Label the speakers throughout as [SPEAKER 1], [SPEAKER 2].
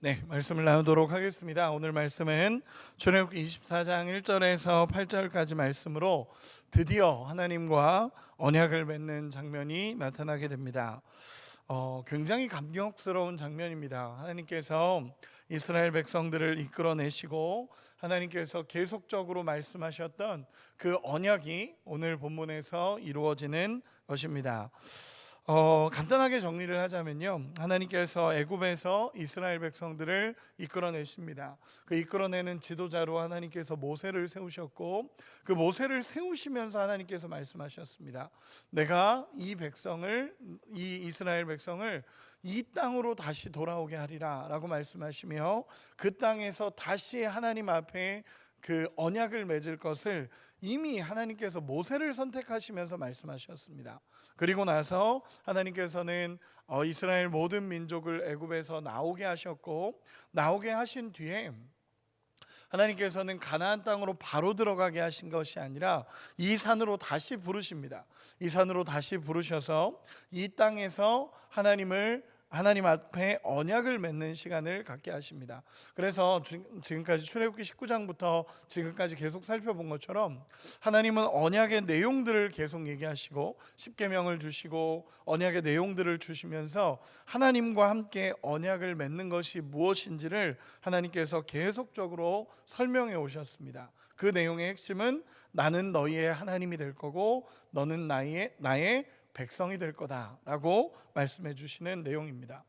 [SPEAKER 1] 네, 말씀을 나누도록 하겠습니다. 오늘 말씀은 출애굽기 24장 1절에서 8절까지 말씀으로 드디어 하나님과 언약을 맺는 장면이 나타나게 됩니다. 어, 굉장히 감격스러운 장면입니다. 하나님께서 이스라엘 백성들을 이끌어내시고 하나님께서 계속적으로 말씀하셨던 그 언약이 오늘 본문에서 이루어지는 것입니다. 어, 간단하게 정리를 하자면요. 하나님께서 애굽에서 이스라엘 백성들을 이끌어내십니다. 그 이끌어내는 지도자로 하나님께서 모세를 세우셨고 그 모세를 세우시면서 하나님께서 말씀하셨습니다. 내가 이 백성을 이 이스라엘 백성을 이 땅으로 다시 돌아오게 하리라라고 말씀하시며 그 땅에서 다시 하나님 앞에 그 언약을 맺을 것을 이미 하나님께서 모세를 선택하시면서 말씀하셨습니다. 그리고 나서 하나님께서는 어, 이스라엘 모든 민족을 애굽에서 나오게 하셨고 나오게 하신 뒤에 하나님께서는 가나안 땅으로 바로 들어가게 하신 것이 아니라 이 산으로 다시 부르십니다. 이 산으로 다시 부르셔서 이 땅에서 하나님을 하나님 앞에 언약을 맺는 시간을 갖게 하십니다. 그래서 지금까지 출애굽기 19장부터 지금까지 계속 살펴본 것처럼 하나님은 언약의 내용들을 계속 얘기하시고 십계명을 주시고 언약의 내용들을 주시면서 하나님과 함께 언약을 맺는 것이 무엇인지를 하나님께서 계속적으로 설명해 오셨습니다. 그 내용의 핵심은 나는 너희의 하나님이 될 거고 너는 나의 나의 백성이 될 거다라고 말씀해 주시는 내용입니다.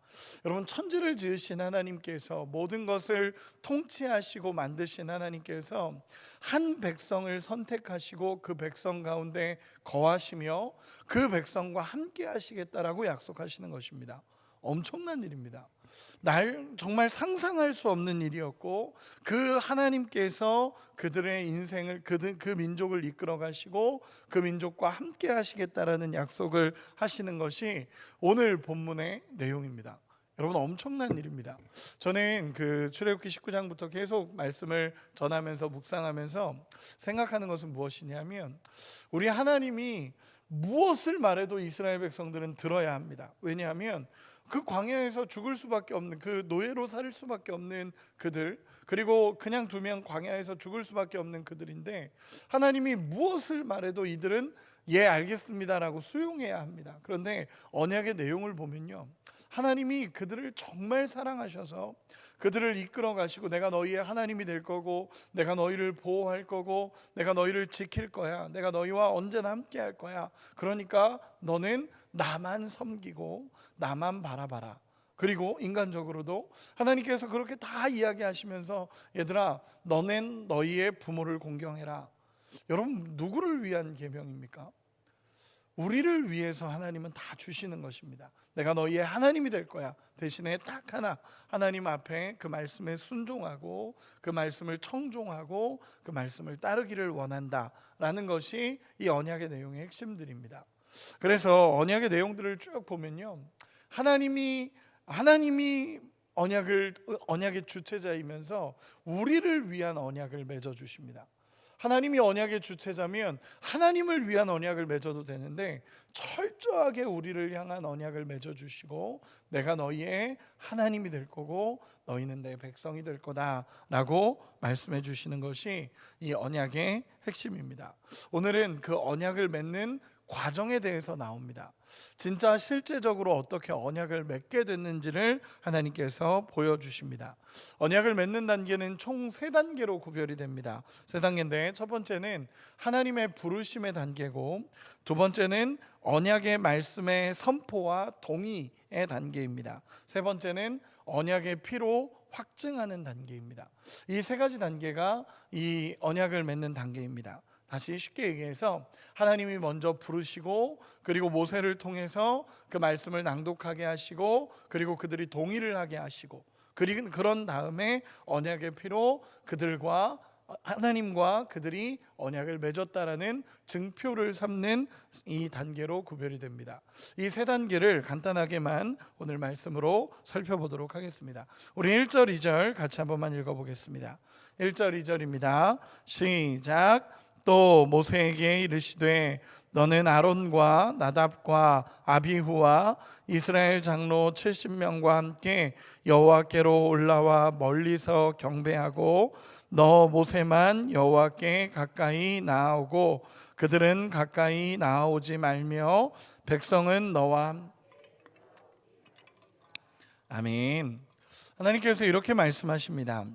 [SPEAKER 1] 여러분 천지를 지으신 하나님께서 모든 것을 통치하시고 만드신 하나님께서 한 백성을 선택하시고 그 백성 가운데 거하시며 그 백성과 함께 하시겠다라고 약속하시는 것입니다. 엄청난 일입니다. 날 정말 상상할 수 없는 일이었고 그 하나님께서 그들의 인생을 그들 그 민족을 이끌어 가시고 그 민족과 함께 하시겠다라는 약속을 하시는 것이 오늘 본문의 내용입니다. 여러분 엄청난 일입니다. 저는 그 출애굽기 19장부터 계속 말씀을 전하면서 묵상하면서 생각하는 것은 무엇이냐면 우리 하나님이 무엇을 말해도 이스라엘 백성들은 들어야 합니다. 왜냐하면 그 광야에서 죽을 수밖에 없는 그 노예로 살 수밖에 없는 그들 그리고 그냥 두면 광야에서 죽을 수밖에 없는 그들인데 하나님이 무엇을 말해도 이들은 예 알겠습니다라고 수용해야 합니다. 그런데 언약의 내용을 보면요. 하나님이 그들을 정말 사랑하셔서 그들을 이끌어 가시고 내가 너희의 하나님이 될 거고 내가 너희를 보호할 거고 내가 너희를 지킬 거야. 내가 너희와 언제나 함께 할 거야. 그러니까 너는 나만 섬기고 나만 바라봐라. 그리고 인간적으로도 하나님께서 그렇게 다 이야기하시면서 얘들아 너는 너희의 부모를 공경해라. 여러분 누구를 위한 계명입니까? 우리를 위해서 하나님은 다 주시는 것입니다. 내가 너희의 하나님이 될 거야. 대신에 딱 하나 하나님 앞에 그 말씀에 순종하고 그 말씀을 청종하고 그 말씀을 따르기를 원한다라는 것이 이 언약의 내용의 핵심들입니다. 그래서 언약의 내용들을 쭉 보면요. 하나님이 하나님이 언약을 언약의 주체자이면서 우리를 위한 언약을 맺어 주십니다. 하나님이 언약의 주체자면 하나님을 위한 언약을 맺어도 되는데 철저하게 우리를 향한 언약을 맺어 주시고 내가 너희의 하나님이 될 거고 너희는 내 백성이 될 거다라고 말씀해 주시는 것이 이 언약의 핵심입니다. 오늘은 그 언약을 맺는 과정에 대해서 나옵니다. 진짜 실제적으로 어떻게 언약을 맺게 됐는지를 하나님께서 보여주십니다. 언약을 맺는 단계는 총 세 단계로 구별이 됩니다. 세 단계인데 첫 번째는 하나님의 부르심의 단계고 두 번째는 언약의 말씀의 선포와 동의의 단계입니다. 세 번째는 언약의 피로 확증하는 단계입니다. 이 세 가지 단계가 이 언약을 맺는 단계입니다. 다시 쉽게 얘기해서 하나님이 먼저 부르시고 그리고 모세를 통해서 그 말씀을 낭독하게 하시고 그리고 그들이 동의를 하게 하시고 그리고 그런 다음에 언약의 피로 그들과 하나님과 그들이 언약을 맺었다라는 증표를 삼는 이 단계로 구별이 됩니다. 이 세 단계를 간단하게만 오늘 말씀으로 살펴보도록 하겠습니다. 우리 1절, 2절 같이 한번만 읽어 보겠습니다. 1절, 2절입니다. 시작. 또 모세에게 이르시되 너는 아론과 나답과 아비후와 이스라엘 장로 70명과 함께 여호와께로 올라와 멀리서 경배하고 너 모세만 여호와께 가까이 나아오고 그들은 가까이 나아오지 말며 백성은 너와 함- 아멘. 하나님께서 이렇게 말씀하십니다.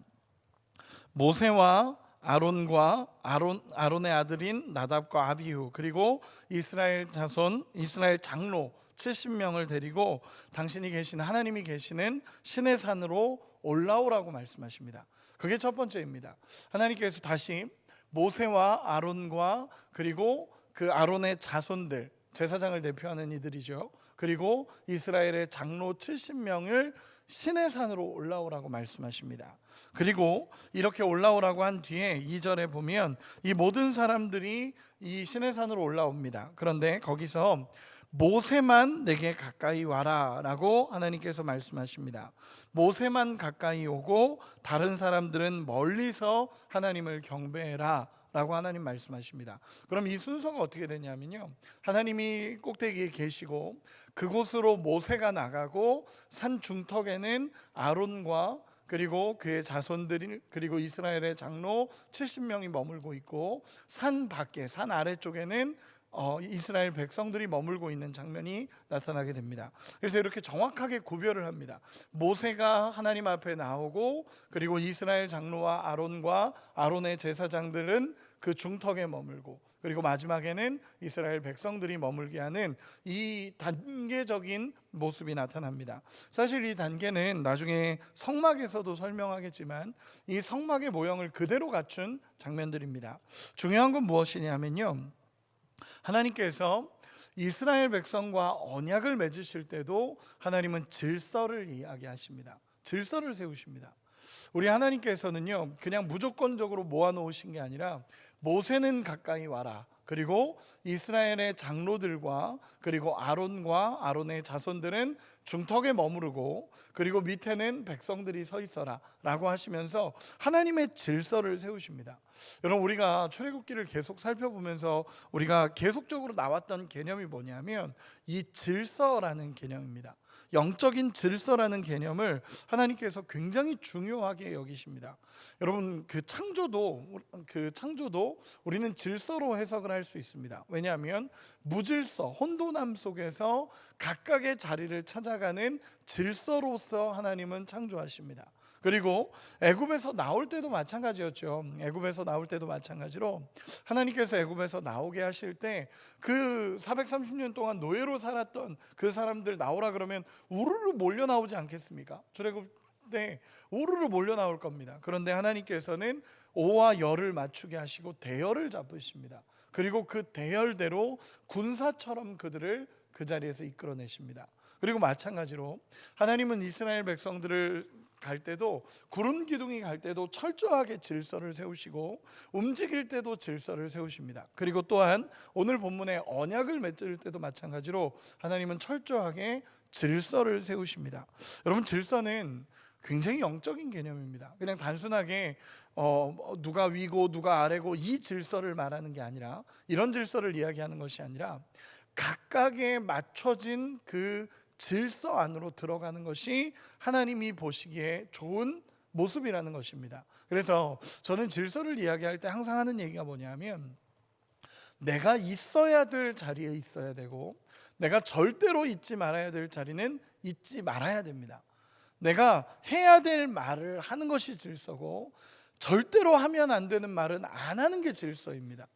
[SPEAKER 1] 모세와 아론과 아론 아론의 아들인 나답과 아비후 그리고 이스라엘 자손 이스라엘 장로 70명을 데리고 당신이 계신 하나님이 계시는 신의 산으로 올라오라고 말씀하십니다. 그게 첫 번째입니다. 하나님께서 다시 모세와 아론과 그리고 그 아론의 자손들 제사장을 대표하는 이들이죠. 그리고 이스라엘의 장로 70명을 신의 산으로 올라오라고 말씀하십니다. 그리고 이렇게 올라오라고 한 뒤에 2절에 보면 이 모든 사람들이 이 신의 산으로 올라옵니다. 그런데 거기서 모세만 내게 가까이 와라 라고 하나님께서 말씀하십니다. 모세만 가까이 오고 다른 사람들은 멀리서 하나님을 경배해라. 라고 하나님 말씀하십니다. 그럼 이 순서가 어떻게 되냐면요. 하나님이 꼭대기에 계시고 그곳으로 모세가 나가고 산 중턱에는 아론과 그리고 그의 자손들이 그리고 이스라엘의 장로 70명이 머물고 있고 산 밖에 산 아래쪽에는 어, 이스라엘 백성들이 머물고 있는 장면이 나타나게 됩니다. 그래서 이렇게 정확하게 구별을 합니다. 모세가 하나님 앞에 나오고 그리고 이스라엘 장로와 아론과 아론의 제사장들은 그 중턱에 머물고 그리고 마지막에는 이스라엘 백성들이 머물게 하는 이 단계적인 모습이 나타납니다. 사실 이 단계는 나중에 성막에서도 설명하겠지만 이 성막의 모형을 그대로 갖춘 장면들입니다. 중요한 건 무엇이냐면요. 하나님께서 이스라엘 백성과 언약을 맺으실 때도 하나님은 질서를 이야기하십니다. 질서를 세우십니다. 우리 하나님께서는요, 그냥 무조건적으로 모아놓으신 게 아니라 모세는 가까이 와라. 그리고 이스라엘의 장로들과 그리고 아론과 아론의 자손들은 중턱에 머무르고 그리고 밑에는 백성들이 서 있어라 라고 하시면서 하나님의 질서를 세우십니다. 여러분 우리가 출애굽기를 계속 살펴보면서 우리가 계속적으로 나왔던 개념이 뭐냐면 이 질서라는 개념입니다. 영적인 질서라는 개념을 하나님께서 굉장히 중요하게 여기십니다. 여러분 그 창조도 그 창조도 우리는 질서로 해석을 할 수 있습니다. 왜냐하면 무질서 혼돈함 속에서 각각의 자리를 찾아가는 질서로서 하나님은 창조하십니다. 그리고 애굽에서 나올 때도 마찬가지였죠. 애굽에서 나올 때도 마찬가지로 하나님께서 애굽에서 나오게 하실 때 그 430년 동안 노예로 살았던 그 사람들 나오라 그러면 우르르 몰려 나오지 않겠습니까? 출애굽 때 우르르 몰려 나올 겁니다. 그런데 하나님께서는 오와 열을 맞추게 하시고 대열을 잡으십니다. 그리고 그 대열대로 군사처럼 그들을 그 자리에서 이끌어내십니다. 그리고 마찬가지로 하나님은 이스라엘 백성들을 갈 때도 구름 기둥이 갈 때도 철저하게 질서를 세우시고 움직일 때도 질서를 세우십니다. 그리고 또한 오늘 본문의 언약을 맺을 때도 마찬가지로 하나님은 철저하게 질서를 세우십니다. 여러분 질서는 굉장히 영적인 개념입니다. 그냥 단순하게 어, 누가 위고 누가 아래고 이 질서를 말하는 게 아니라 이런 질서를 이야기하는 것이 아니라 각각에 맞춰진 그 질서 안으로 들어가는 것이 하나님이 보시기에 좋은 모습이라는 것입니다. 그래서 저는 질서를 이야기할 때 항상 하는 얘기가 뭐냐면 내가 있어야 될 자리에 있어야 되고 내가 절대로 잊지 말아야 될 자리는 잊지 말아야 됩니다. 내가 해야 될 말을 하는 것이 질서고 절대로 하면 안 되는 말은 안 하는 게 질서입니다.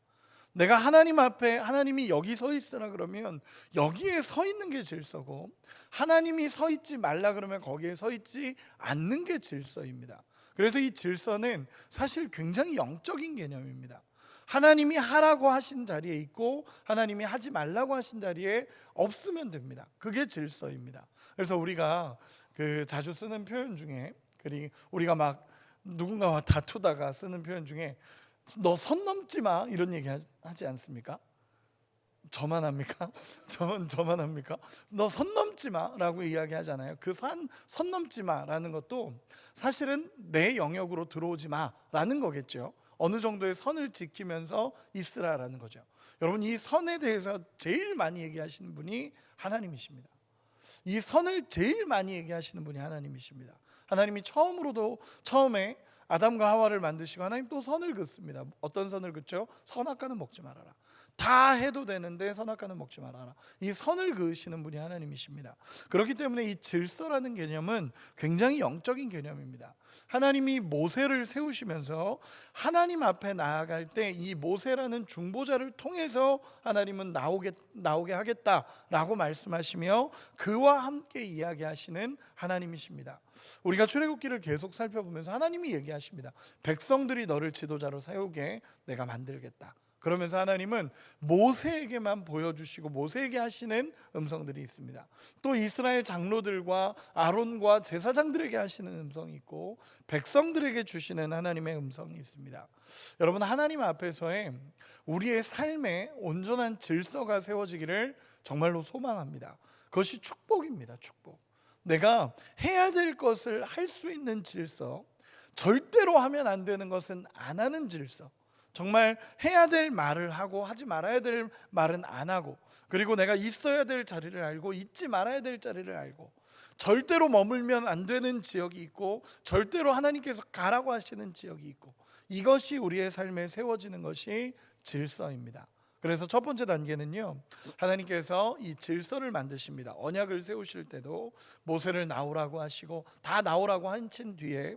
[SPEAKER 1] 내가 하나님 앞에 하나님이 여기 서 있으라 그러면 여기에 서 있는 게 질서고 하나님이 서 있지 말라 그러면 거기에 서 있지 않는 게 질서입니다. 그래서 이 질서는 사실 굉장히 영적인 개념입니다. 하나님이 하라고 하신 자리에 있고 하나님이 하지 말라고 하신 자리에 없으면 됩니다. 그게 질서입니다. 그래서 우리가 그 자주 쓰는 표현 중에 그리 우리가 막 누군가와 다투다가 쓰는 표현 중에 너 선 넘지 마 이런 얘기 하지 않습니까? 저만 합니까? 저만 저만 합니까? 너 선 넘지 마라고 이야기하잖아요. 그 산 선 넘지 마라는 것도 사실은 내 영역으로 들어오지 마라는 거겠죠. 어느 정도의 선을 지키면서 있으라라는 거죠. 여러분 이 선에 대해서 제일 많이 얘기하시는 분이 하나님이십니다. 이 선을 제일 많이 얘기하시는 분이 하나님이십니다. 하나님이 처음으로도 처음에 아담과 하와를 만드시고 하나님 또 선을 긋습니다. 어떤 선을 긋죠? 선악과는 먹지 말아라. 다 해도 되는데 선악과는 먹지 말아라. 이 선을 그으시는 분이 하나님이십니다. 그렇기 때문에 이 질서라는 개념은 굉장히 영적인 개념입니다. 하나님이 모세를 세우시면서 하나님 앞에 나아갈 때 이 모세라는 중보자를 통해서 하나님은 나오게 나오게 하겠다라고 말씀하시며 그와 함께 이야기하시는 하나님이십니다. 우리가 출애굽기를 계속 살펴보면서 하나님이 얘기하십니다. 백성들이 너를 지도자로 세우게 내가 만들겠다. 그러면서 하나님은 모세에게만 보여주시고 모세에게 하시는 음성들이 있습니다. 또 이스라엘 장로들과 아론과 제사장들에게 하시는 음성이 있고 백성들에게 주시는 하나님의 음성이 있습니다. 여러분 하나님 앞에서의 우리의 삶에 온전한 질서가 세워지기를 정말로 소망합니다. 그것이 축복입니다. 축복. 내가 해야 될 것을 할 수 있는 질서, 절대로 하면 안 되는 것은 안 하는 질서. 정말 해야 될 말을 하고 하지 말아야 될 말은 안 하고 그리고 내가 있어야 될 자리를 알고 있지 말아야 될 자리를 알고 절대로 머물면 안 되는 지역이 있고 절대로 하나님께서 가라고 하시는 지역이 있고 이것이 우리의 삶에 세워지는 것이 질서입니다. 그래서 첫 번째 단계는요. 하나님께서 이 질서를 만드십니다. 언약을 세우실 때도 모세를 나오라고 하시고 다 나오라고 한친 뒤에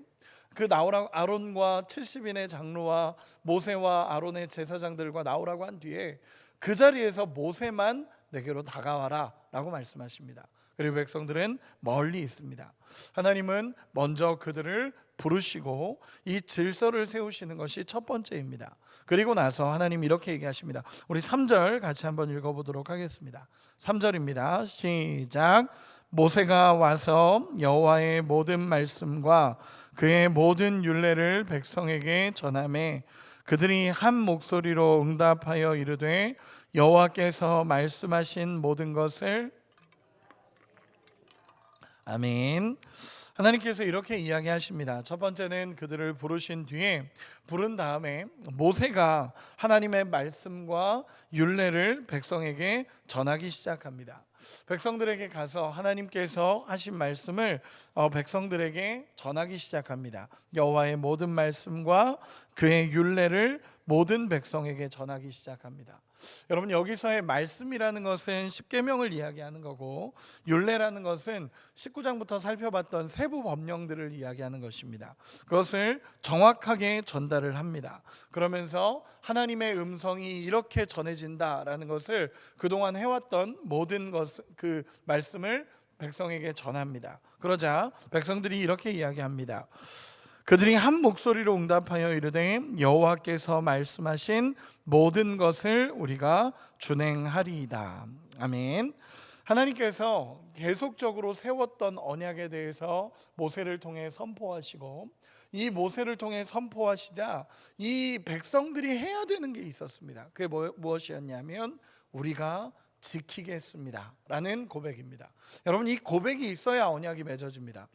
[SPEAKER 1] 그 나오라 아론과 70인의 장로와 모세와 아론의 제사장들과 나오라고 한 뒤에 그 자리에서 모세만 내게로 다가와라라고 말씀하십니다. 그리고 백성들은 멀리 있습니다. 하나님은 먼저 그들을 부르시고 이 질서를 세우시는 것이 첫 번째입니다. 그리고 나서 하나님 이렇게 얘기하십니다. 우리 3절 같이 한번 읽어 보도록 하겠습니다. 3절입니다. 시작. 모세가 와서 여호와의 모든 말씀과 그의 모든 율례를 백성에게 전함에 그들이 한 목소리로 응답하여 이르되 여호와께서 말씀하신 모든 것을 아멘. 하나님께서 이렇게 이야기하십니다. 첫 번째는 그들을 부르신 뒤에 부른 다음에 모세가 하나님의 말씀과 율례를 백성에게 전하기 시작합니다. 백성들에게 가서 하나님께서 하신 말씀을 어, 백성들에게 전하기 시작합니다. 여호와의 모든 말씀과 그의 율례를 모든 백성에게 전하기 시작합니다. 여러분 여기서의 말씀이라는 것은 십계명을 이야기하는 거고 율례라는 것은 19장부터 살펴봤던 세부 법령들을 이야기하는 것입니다. 그것을 정확하게 전달을 합니다. 그러면서 하나님의 음성이 이렇게 전해진다라는 것을 그동안 해왔던 모든 것 그 말씀을 백성에게 전합니다. 그러자 백성들이 이렇게 이야기합니다. 그들이 한 목소리로 응답하여 이르되 여호와께서 말씀하신 모든 것을 우리가 준행하리이다. 아멘. 하나님께서 계속적으로 세웠던 언약에 대해서 모세를 통해 선포하시고 이 모세를 통해 선포하시자 이 백성들이 해야 되는 게 있었습니다. 그게 뭐, 무엇이었냐면 우리가 지키겠습니다 라는 고백입니다. 여러분 이 고백이 있어야 언약이 맺어집니다.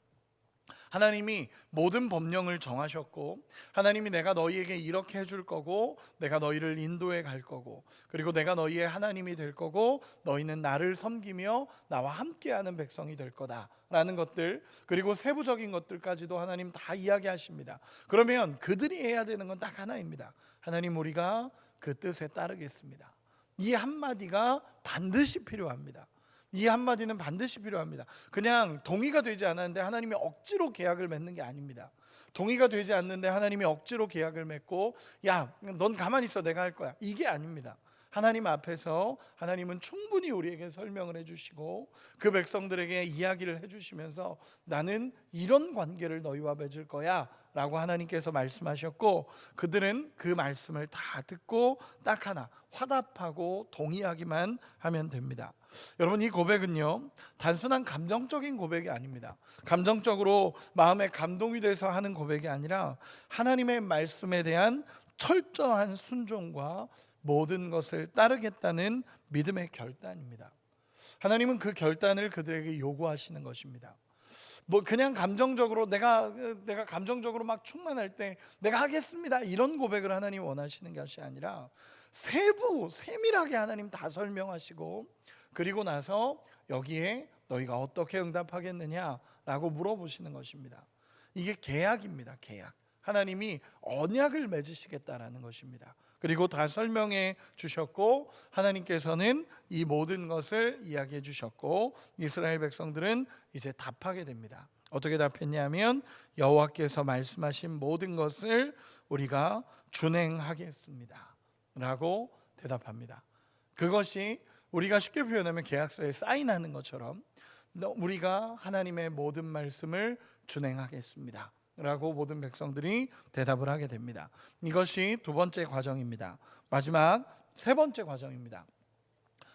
[SPEAKER 1] 하나님이 모든 법령을 정하셨고 하나님이 내가 너희에게 이렇게 해줄 거고 내가 너희를 인도해 갈 거고 그리고 내가 너희의 하나님이 될 거고 너희는 나를 섬기며 나와 함께하는 백성이 될 거다라는 것들 그리고 세부적인 것들까지도 하나님 다 이야기하십니다. 그러면 그들이 해야 되는 건 딱 하나입니다. 하나님 우리가 그 뜻에 따르겠습니다. 이 한마디가 반드시 필요합니다. 이 한마디는 반드시 필요합니다. 그냥 동의가 되지 않았는데 하나님이 억지로 계약을 맺는 게 아닙니다. 동의가 되지 않는데 하나님이 억지로 계약을 맺고 야, 넌 가만히 있어 내가 할 거야. 이게 아닙니다. 하나님 앞에서 하나님은 충분히 우리에게 설명을 해주시고 그 백성들에게 이야기를 해주시면서 나는 이런 관계를 너희와 맺을 거야 라고 하나님께서 말씀하셨고 그들은 그 말씀을 다 듣고 딱 하나 화답하고 동의하기만 하면 됩니다. 여러분 이 고백은요 단순한 감정적인 고백이 아닙니다. 감정적으로 마음에 감동이 돼서 하는 고백이 아니라 하나님의 말씀에 대한 철저한 순종과 모든 것을 따르겠다는 믿음의 결단입니다. 하나님은 그 결단을 그들에게 요구하시는 것입니다. 뭐 그냥 감정적으로 내가 내가 감정적으로 막 충만할 때 내가 하겠습니다 이런 고백을 하나님 원하시는 것이 아니라 세부 세밀하게 하나님 다 설명하시고 그리고 나서 여기에 너희가 어떻게 응답하겠느냐라고 물어보시는 것입니다. 이게 계약입니다. 계약. 하나님이 언약을 맺으시겠다라는 것입니다. 그리고 다 설명해 주셨고 하나님께서는 이 모든 것을 이야기해 주셨고 이스라엘 백성들은 이제 답하게 됩니다. 어떻게 답했냐면 여호와께서 말씀하신 모든 것을 우리가 준행하겠습니다. 라고 대답합니다. 그것이 우리가 쉽게 표현하면 계약서에 사인하는 것처럼 너- 우리가 하나님의 모든 말씀을 준행하겠습니다. 라고 모든 백성들이 대답을 하게 됩니다. 이것이 두 번째 과정입니다. 마지막 세 번째 과정입니다.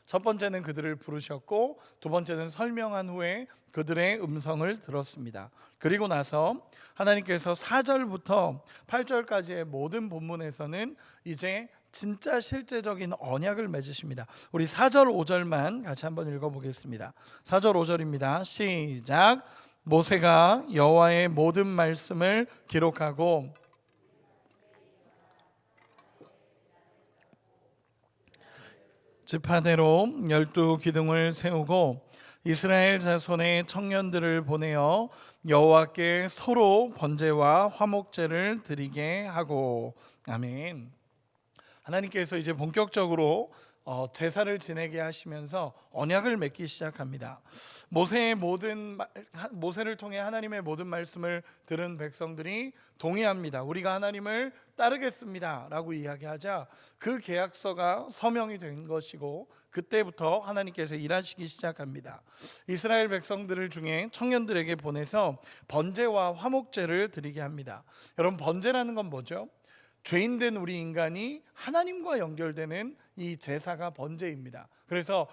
[SPEAKER 1] 첫 번째는 그들을 부르셨고 두 번째는 설명한 후에 그들의 음성을 들었습니다. 그리고 나서 하나님께서 4절부터 8절까지의 모든 본문에서는 이제 진짜 실제적인 언약을 맺으십니다. 우리 4절 5절만 같이 한번 읽어 보겠습니다. 4절 5절입니다. 시작. 모세가 여호와의 모든 말씀을 기록하고 지파대로 열두 기둥을 세우고 이스라엘 자손의 청년들을 보내어 여호와께 서로 번제와 화목제를 드리게 하고 아멘. 하나님께서 이제 본격적으로 어, 제사를 지내게 하시면서 언약을 맺기 시작합니다. 모세의 모든 모세를 통해 하나님의 모든 말씀을 들은 백성들이 동의합니다. 우리가 하나님을 따르겠습니다라고 이야기하자 그 계약서가 서명이 된 것이고 그때부터 하나님께서 일하시기 시작합니다. 이스라엘 백성들을 중에 청년들에게 보내서 번제와 화목제를 드리게 합니다. 여러분 번제라는 건 뭐죠? 죄인된 우리 인간이 하나님과 연결되는 이 제사가 번제입니다. 그래서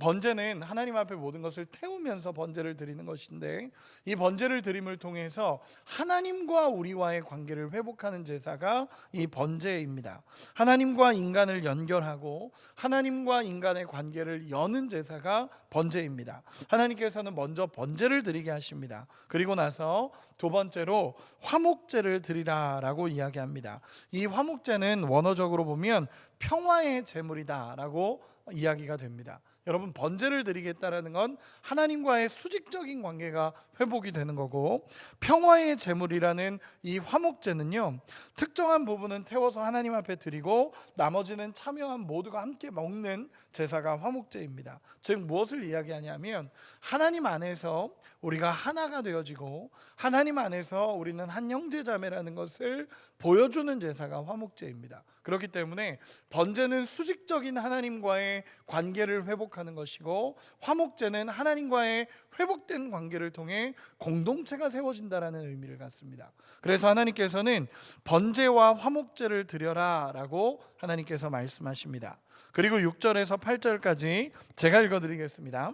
[SPEAKER 1] 번제는 하나님 앞에 모든 것을 태우면서 번제를 드리는 것인데 이 번제를 드림을 통해서 하나님과 우리와의 관계를 회복하는 제사가 이 번제입니다. 하나님과 인간을 연결하고 하나님과 인간의 관계를 여는 제사가 번제입니다. 하나님께서는 먼저 번제를 드리게 하십니다. 그리고 나서 두 번째로 화목제를 드리라라고 이야기합니다. 이 화목제는 원어적으로 보면 평화의 제물이다라고 이야기가 됩니다. 여러분 번제를 드리겠다라는 건 하나님과의 수직적인 관계가 회복이 되는 거고 평화의 제물이라는 이 화목제는요 특정한 부분은 태워서 하나님 앞에 드리고 나머지는 참여한 모두가 함께 먹는 제사가 화목제입니다. 즉 무엇을 이야기하냐면 하나님 안에서 우리가 하나가 되어지고 하나님 안에서 우리는 한 형제자매라는 것을 보여주는 제사가 화목제입니다. 그렇기 때문에 번제는 수직적인 하나님과의 관계를 회복하는 것이고 화목제는 하나님과의 회복된 관계를 통해 공동체가 세워진다라는 의미를 갖습니다. 그래서 하나님께서는 번제와 화목제를 드려라라고 하나님께서 말씀하십니다. 그리고 6절에서 8절까지 제가 읽어 드리겠습니다.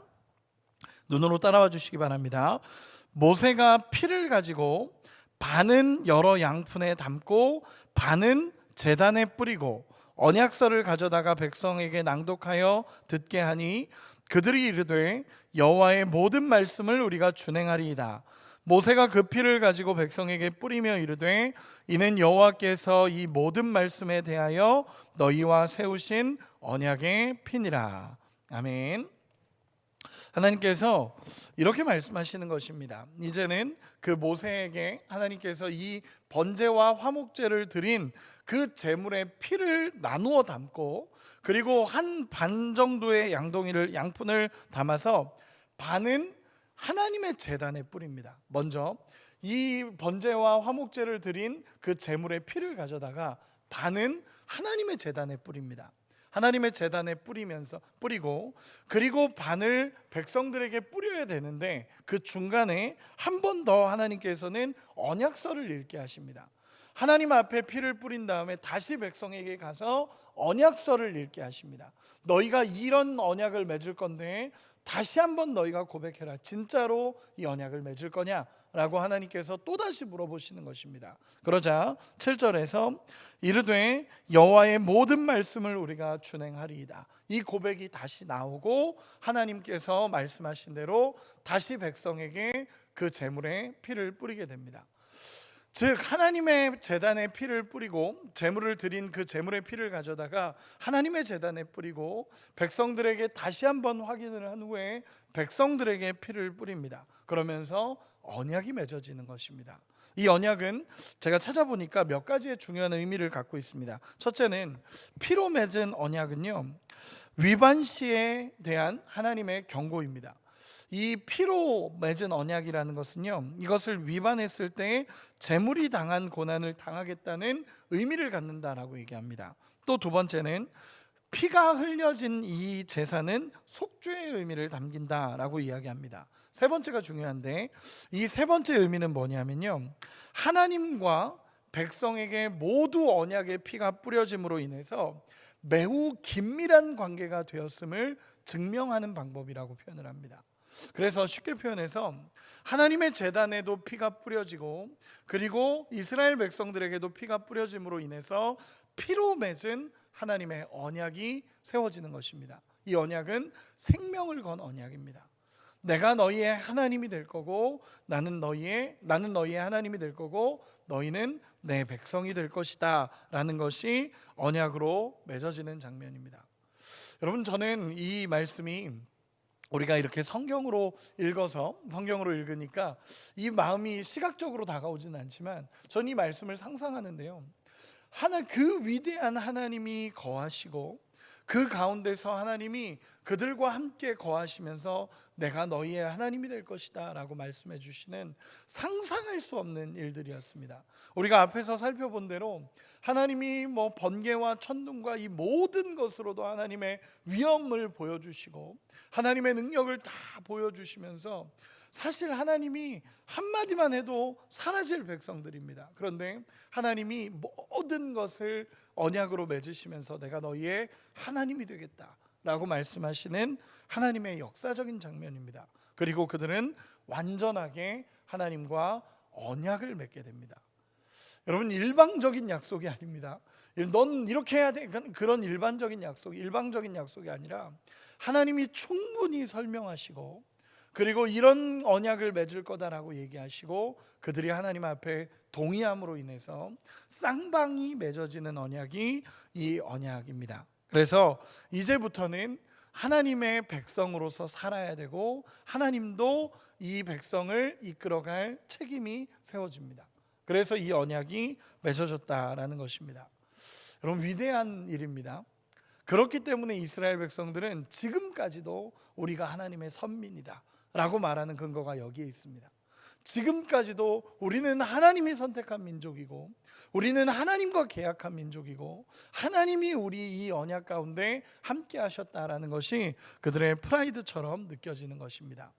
[SPEAKER 1] 눈으로 따라와 주시기 바랍니다. 모세가 피를 가지고 반은 여러 양푼에 담고 반은 제단에 뿌리고 언약서를 가져다가 백성에게 낭독하여 듣게 하니 그들이 이르되 여호와의 모든 말씀을 우리가 준행하리이다. 모세가 그 피를 가지고 백성에게 뿌리며 이르되 이는 여호와께서 이 모든 말씀에 대하여 너희와 세우신 언약의 피니라. 아멘. 하나님께서 이렇게 말씀하시는 것입니다. 이제는 그 모세에게 하나님께서 이 번제와 화목제를 드린 그 제물의 피를 나누어 담고 그리고 한 반 정도의 양동이를 양푼을 담아서 반은 하나님의 제단에 뿌립니다. 먼저 이 번제와 화목제를 드린 그 제물의 피를 가져다가 반은 하나님의 제단에 뿌립니다. 하나님의 제단에 뿌리면서 뿌리고 그리고 반을 백성들에게 뿌려야 되는데 그 중간에 한 번 더 하나님께서는 언약서를 읽게 하십니다. 하나님 앞에 피를 뿌린 다음에 다시 백성에게 가서 언약서를 읽게 하십니다. 너희가 이런 언약을 맺을 건데 다시 한번 너희가 고백해라. 진짜로 이 언약을 맺을 거냐? 라고 하나님께서 또다시 물어보시는 것입니다. 그러자 7절에서 이르되 여호와의 모든 말씀을 우리가 준행하리이다. 이 고백이 다시 나오고 하나님께서 말씀하신 대로 다시 백성에게 그 제물에 피를 뿌리게 됩니다. 즉 하나님의 제단에 피를 뿌리고 제물을 드린 그 제물의 피를 가져다가 하나님의 제단에 뿌리고 백성들에게 다시 한번 확인을 한 후에 백성들에게 피를 뿌립니다. 그러면서 언약이 맺어지는 것입니다. 이 언약은 제가 찾아보니까 몇 가지의 중요한 의미를 갖고 있습니다. 첫째는 피로 맺은 언약은요. 위반 시에 대한 하나님의 경고입니다. 이 피로 맺은 언약이라는 것은요. 이것을 위반했을 때 재물이 당한 고난을 당하겠다는 의미를 갖는다라고 얘기합니다. 또 두 번째는 피가 흘려진 이 제사는 속죄의 의미를 담긴다라고 이야기합니다. 세 번째가 중요한데 이 세 번째 의미는 뭐냐면요. 하나님과 백성에게 모두 언약의 피가 뿌려짐으로 인해서 매우 긴밀한 관계가 되었음을 증명하는 방법이라고 표현을 합니다. 그래서 쉽게 표현해서 하나님의 재단에도 피가 뿌려지고 그리고 이스라엘 백성들에게도 피가 뿌려짐으로 인해서 피로 맺은 하나님의 언약이 세워지는 것입니다. 이 언약은 생명을 건 언약입니다. 내가 너희의 하나님이 될 거고 나는 너희의 나는 너희의 하나님이 될 거고 너희는 내 백성이 될 것이다라는 것이 언약으로 맺어지는 장면입니다. 여러분 저는 이 말씀이 우리가 이렇게 성경으로 읽어서 성경으로 읽으니까 이 마음이 시각적으로 다가오지는 않지만 전 이 말씀을 상상하는데요. 하나 그 위대한 하나님이 거하시고 그 가운데서 하나님이 그들과 함께 거하시면서 내가 너희의 하나님이 될 것이다 라고 말씀해 주시는 상상할 수 없는 일들이었습니다. 우리가 앞에서 살펴본 대로 하나님이 뭐 번개와 천둥과 이 모든 것으로도 하나님의 위엄을 보여주시고 하나님의 능력을 다 보여주시면서 사실 하나님이 한마디만 해도 사라질 백성들입니다. 그런데 하나님이 모든 것을 언약으로 맺으시면서 내가 너희의 하나님이 되겠다 라고 말씀하시는 하나님의 역사적인 장면입니다. 그리고 그들은 완전하게 하나님과 언약을 맺게 됩니다. 여러분 일방적인 약속이 아닙니다. 넌 이렇게 해야 돼. 그런 일반적인 약속, 일방적인 약속이 아니라 하나님이 충분히 설명하시고 그리고 이런 언약을 맺을 거다라고 얘기하시고 그들이 하나님 앞에 동의함으로 인해서 쌍방이 맺어지는 언약이 이 언약입니다. 그래서 이제부터는 하나님의 백성으로서 살아야 되고 하나님도 이 백성을 이끌어갈 책임이 세워집니다. 그래서 이 언약이 맺어졌다라는 것입니다. 여러분 위대한 일입니다. 그렇기 때문에 이스라엘 백성들은 지금까지도 우리가 하나님의 선민이다. 라고 말하는 근거가 여기에 있습니다. 지금까지도 우리는 하나님이 선택한 민족이고 우리는 하나님과 계약한 민족이고 하나님이 우리 이 언약 가운데 함께 하셨다라는 것이 그들의 프라이드처럼 느껴지는 것입니다.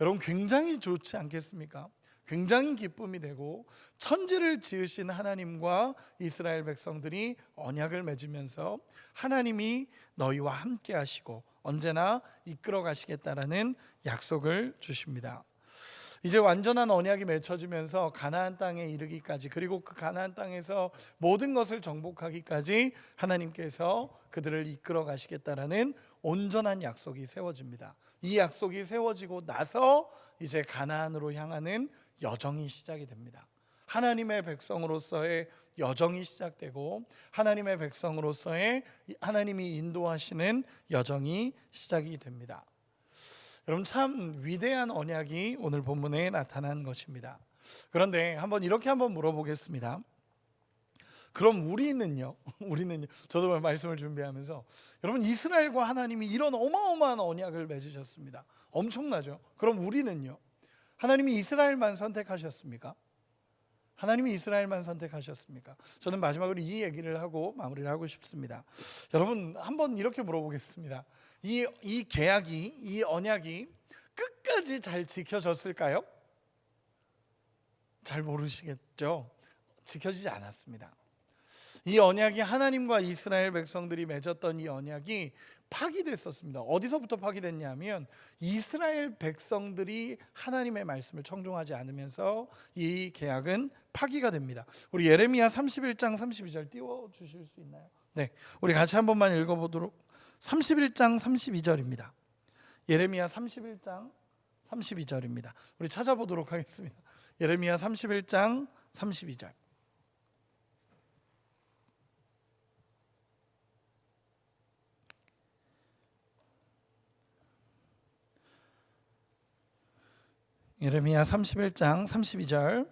[SPEAKER 1] 여러분 굉장히 좋지 않겠습니까? 굉장히 기쁨이 되고 천지를 지으신 하나님과 이스라엘 백성들이 언약을 맺으면서 하나님이 너희와 함께 하시고 언제나 이끌어 가시겠다라는 약속을 주십니다. 이제 완전한 언약이 맺혀지면서 가나안 땅에 이르기까지 그리고 그 가나안 땅에서 모든 것을 정복하기까지 하나님께서 그들을 이끌어 가시겠다라는 온전한 약속이 세워집니다. 이 약속이 세워지고 나서 이제 가나안으로 향하는 여정이 시작이 됩니다. 하나님의 백성으로서의 여정이 시작되고 하나님의 백성으로서의 하나님이 인도하시는 여정이 시작이 됩니다. 여러분 참 위대한 언약이 오늘 본문에 나타난 것입니다. 그런데 한번 이렇게 한번 물어보겠습니다. 그럼 우리는요? 우리는요? 저도 말씀을 준비하면서 여러분 이스라엘과 하나님이 이런 어마어마한 언약을 맺으셨습니다. 엄청나죠? 그럼 우리는요? 하나님이 이스라엘만 선택하셨습니까? 하나님이 이스라엘만 선택하셨습니까? 저는 마지막으로 이 얘기를 하고 마무리를 하고 싶습니다. 여러분 한번 이렇게 물어보겠습니다. 이, 이 계약이 이 언약이 끝까지 잘 지켜졌을까요? 잘 모르시겠죠? 지켜지지 않았습니다. 이 언약이 하나님과 이스라엘 백성들이 맺었던 이 언약이 파기됐었습니다. 어디서부터 파기됐냐면 이스라엘 백성들이 하나님의 말씀을 청종하지 않으면서 이 계약은 파기가 됩니다. 우리 예레미야 31장 32절 띄워 주실 수 있나요? 네. 우리 같이 한 번만 읽어 보도록 31장 32절입니다. 예레미야 31장 32절입니다. 우리 찾아보도록 하겠습니다. 예레미야 31장 32절. 예레미야 31장 32절.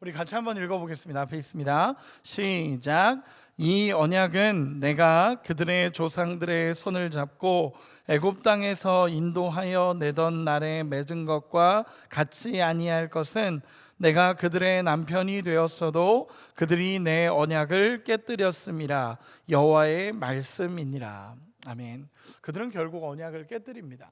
[SPEAKER 1] 우리 같이 한번 읽어보겠습니다. 앞에 있습니다. 시작. 이 언약은 내가 그들의 조상들의 손을 잡고 애굽 땅에서 인도하여 내던 날에 맺은 것과 같이 아니할 것은 내가 그들의 남편이 되었어도 그들이 내 언약을 깨뜨렸음이라 여호와의 말씀이니라. 아멘. 그들은 결국 언약을 깨뜨립니다.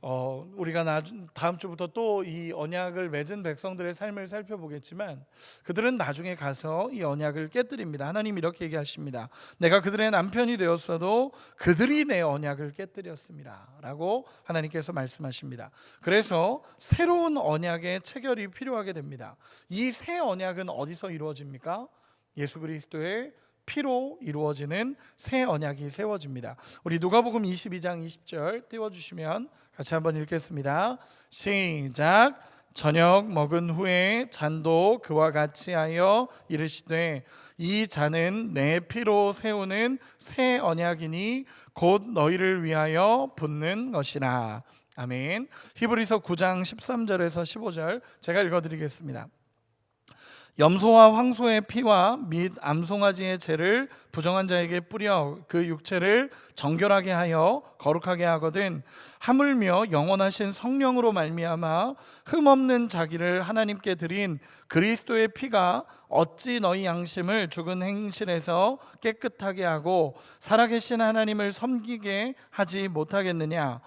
[SPEAKER 1] 어, 우리가 나 다음 주부터 또 이 언약을 맺은 백성들의 삶을 살펴보겠지만 그들은 나중에 가서 이 언약을 깨뜨립니다. 하나님 이렇게 얘기하십니다. 내가 그들의 남편이 되었어도 그들이 내 언약을 깨뜨렸습니다 라고 하나님께서 말씀하십니다. 그래서 새로운 언약의 체결이 필요하게 됩니다. 이 새 언약은 어디서 이루어집니까? 예수 그리스도의 피로 이루어지는 새 언약이 세워집니다. 우리 누가복음 22장 20절 띄워 주시면 같이 한번 읽겠습니다. 시작. 저녁 먹은 후에 잔도 그와 같이 하여 이르시되 이 잔은 내 피로 세우는 새 언약이니 곧 너희를 위하여 붓는 것이라. 아멘. 히브리서 9장 13절에서 15절 제가 읽어 드리겠습니다. 염소와 황소의 피와 및 암송아지의 죄를 부정한 자에게 뿌려 그 육체를 정결하게 하여 거룩하게 하거든. 하물며 영원하신 성령으로 말미암아 흠없는 자기를 하나님께 드린 그리스도의 피가 어찌 너희 양심을 죽은 행실에서 깨끗하게 하고 살아계신 하나님을 섬기게 하지 못하겠느냐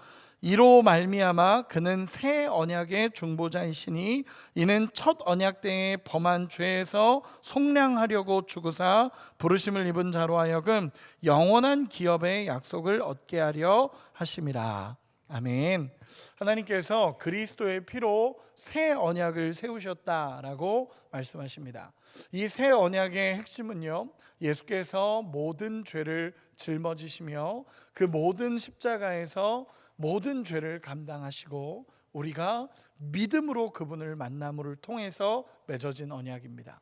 [SPEAKER 1] 이로 말미암아 그는 새 언약의 중보자이시니 이는 첫 언약 때에 범한 죄에서 속량하려고 죽으사 부르심을 입은 자로 하여금 영원한 기업의 약속을 얻게 하려 하심이라. 아멘. 하나님께서 그리스도의 피로 새 언약을 세우셨다라고 말씀하십니다. 이 새 언약의 핵심은요. 예수께서 모든 죄를 짊어지시며 그 모든 십자가에서 모든 죄를 감당하시고 우리가 믿음으로 그분을 만남을 통해서 맺어진 언약입니다.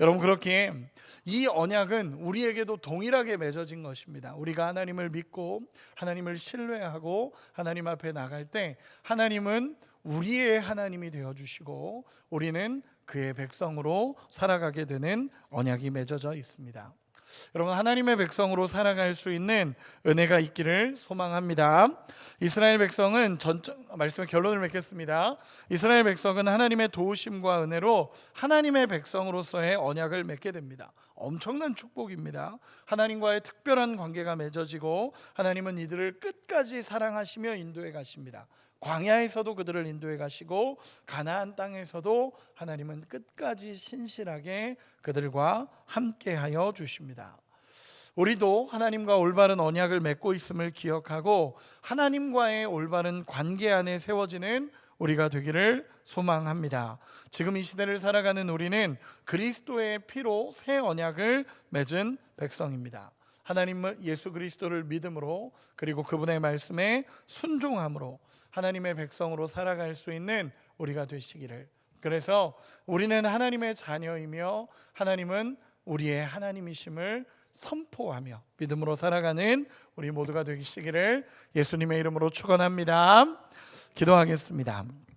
[SPEAKER 1] 여러분 그렇게 이 언약은 우리에게도 동일하게 맺어진 것입니다. 우리가 하나님을 믿고 하나님을 신뢰하고 하나님 앞에 나갈 때 하나님은 우리의 하나님이 되어 주시고 우리는 그의 백성으로 살아가게 되는 언약이 맺어져 있습니다. 여러분 하나님의 백성으로 살아갈 수 있는 은혜가 있기를 소망합니다. 이스라엘 백성은 전 말씀의 결론을 맺겠습니다. 이스라엘 백성은 하나님의 도우심과 은혜로 하나님의 백성으로서의 언약을 맺게 됩니다. 엄청난 축복입니다. 하나님과의 특별한 관계가 맺어지고 하나님은 이들을 끝까지 사랑하시며 인도해 가십니다. 광야에서도 그들을 인도해 가시고 가나안 땅에서도 하나님은 끝까지 신실하게 그들과 함께하여 주십니다. 우리도 하나님과 올바른 언약을 맺고 있음을 기억하고 하나님과의 올바른 관계 안에 세워지는 우리가 되기를 소망합니다. 지금 이 시대를 살아가는 우리는 그리스도의 피로 새 언약을 맺은 백성입니다. 하나님 예수 그리스도를 믿음으로 그리고 그분의 말씀에 순종함으로 하나님의 백성으로 살아갈 수 있는 우리가 되시기를. 그래서 우리는 하나님의 자녀이며 하나님은 우리의 하나님이심을 선포하며 믿음으로 살아가는 우리 모두가 되시기를 예수님의 이름으로 축원합니다. 기도하겠습니다.